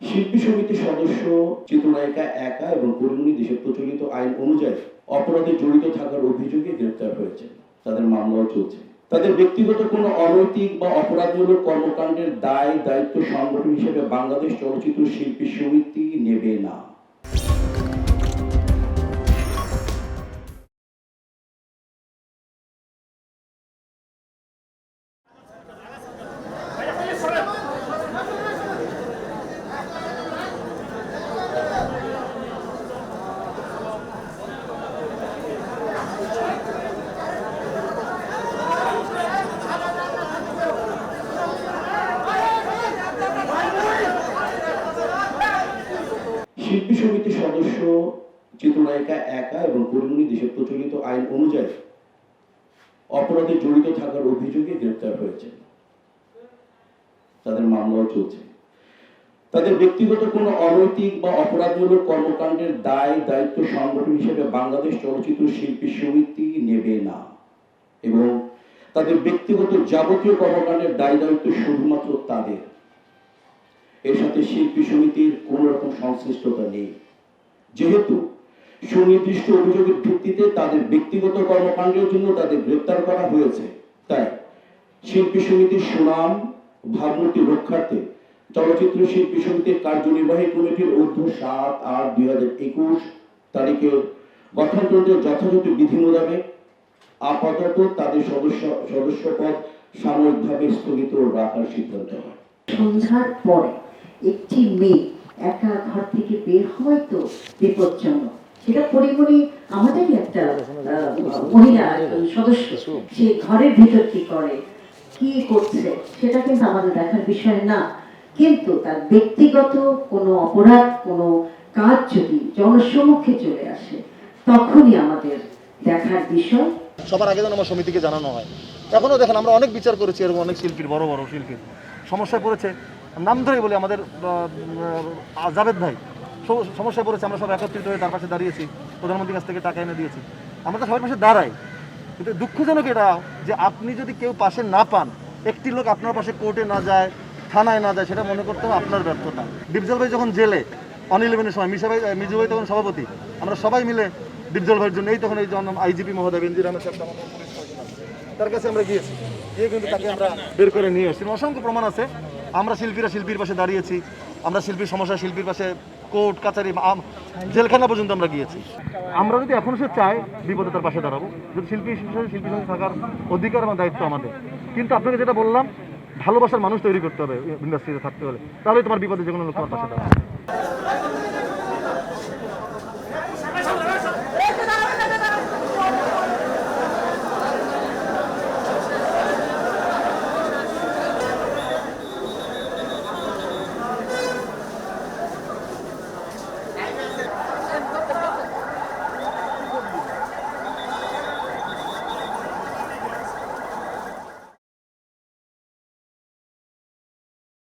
শিল্পী সমিতির সদস্য, চিত্রনায়িকা একা এবং পরিমণি দেশে প্রচলিত আইন অনুযায়ী অপরাধে জড়িত থাকার অভিযোগে গ্রেপ্তার হয়েছে তাদের মামলাও চলছে। তাদের ব্যক্তিগত কোনো অনৈতিক বা অপরাধমূলক কর্মকাণ্ডের দায়, দায়িত্ব সংগঠন হিসেবে বাংলাদেশ চলচ্চিত্র শিল্পী সমিতি নেবে না। শিল্পী সমিতির সদস্য, চিত্রনায়িকা একা এবং পরিমণি দেশের প্রচলিত আইন অনুযায়ী অপরাধে জড়িত থাকার অভিযোগে গ্রেপ্তার হয়েছে তাদের মামলাও চলছে। তাদের ব্যক্তিগত কোনো অনৈতিক বা অপরাধমূলক কর্মকাণ্ডের দায়, দায়িত্ব সংগঠন হিসেবে বাংলাদেশ চলচ্চিত্র শিল্পী সমিতি নেবে না এবং তাদের ব্যক্তিগত যাবতীয় কর্মকাণ্ডের দায় দায়িত্ব শুধুমাত্র তাদের। এর সাথে শিল্পী সমিতির কোন রকম সংশ্লিষ্টতা নেই। যেহেতু সুনির্দিষ্ট অভিযোগের ভিত্তিতে তাদের ব্যক্তিগত কর্মকাণ্ডের জন্য তাদের গ্রেপ্তার করা হয়েছে, তাই শিল্পী সমিতির সুনাম, ভাবমূর্তি রক্ষার্থে চলচ্চিত্র শিল্পী সমিতির কার্যনির্বাহী কমিটির ঊর্ধ্ব সাত আট দুই হাজার একুশ তারিখের গঠনতন্ত্রের যথাযথ বিধি মোতাবেক আপাতত তাদের সদস্য, সদস্যপদ সাময়িকভাবে স্থগিত রাখার সিদ্ধান্ত হয়। সন্ধ্যার পরে একটি মেয়ে একা ঘর থেকে বের হয় তো বিপজ্জনক। সেটা পরিমণি আমাদেরই একটা মহিলা সদস্য। সে ঘরের ভিতর কি করে, কি করছে, সেটা কিন্তু আমাদের দেখার বিষয় না। কিন্তু তার ব্যক্তিগত কোনো অপরাধ, কোনো কাজ যদি জনসমক্ষে চলে আসে, তখনই আমাদের দেখার বিষয়। সবার আগে যেন আমার সমিতিকে জানানো হয়। এখনও দেখেন আমরা অনেক বিচার করেছি, এরকম অনেক শিল্পীর, বড় বড় শিল্পীর। সমস্যায় পড়েছে নাম ধরেই বলি আমাদের জাভেদ ভাই। সমস্যায় পড়েছে, আমরা সব একত্রিত হয়ে তার পাশে দাঁড়িয়েছি, প্রধানমন্ত্রীর কাছ থেকে টাকা এনে দিয়েছি। আমরা তো সবার পাশে দাঁড়াই। কিন্তু দুঃখজনক এটা যে আপনি যদি কেউ পাশে না পান, একটি লোক আপনার পাশে কোর্টে না যায়, থানায় না যায়, সেটা মনে করতে হবে আপনার ব্যর্থতা। ডিপজল ভাই যখন জেলে, অনিল ইলেভেনের সময়, মিশা ভাই মিজু ভাই তখন সভাপতি, আমরা সবাই মিলে ডিপজল ভাইয়ের জন্য, এই তখন এই জন্য আইজিপি মহোদয় পুলিশ কমিশনার। তার কাছে আমরা গিয়েছি। গিয়ে কিন্তু তাকে আমরা বের করে নিয়ে এসেছি। অসংখ্য প্রমাণ আছে। আমরা শিল্পীরা শিল্পীর পাশে দাঁড়িয়েছি, আমরা শিল্পীর সমস্যা শিল্পীর পাশে কোর্ট কাছারি জেলখানা পর্যন্ত আমরা গিয়েছি। আমরা যদি এখন সে চাই বিপদে তার পাশে দাঁড়াবো, যদি শিল্পী হিসেবে শিল্পীর সঙ্গে থাকার অধিকার এবং দায়িত্ব আমাদের। কিন্তু আপনাকে যেটা বললাম, ভালোবাসার মানুষ তৈরি করতে হবে, ইন্ডাস্ট্রিতে থাকতে হলে। তাহলে তোমার বিপদে যে কোনো লোক তোমার পাশে দাঁড়াবে।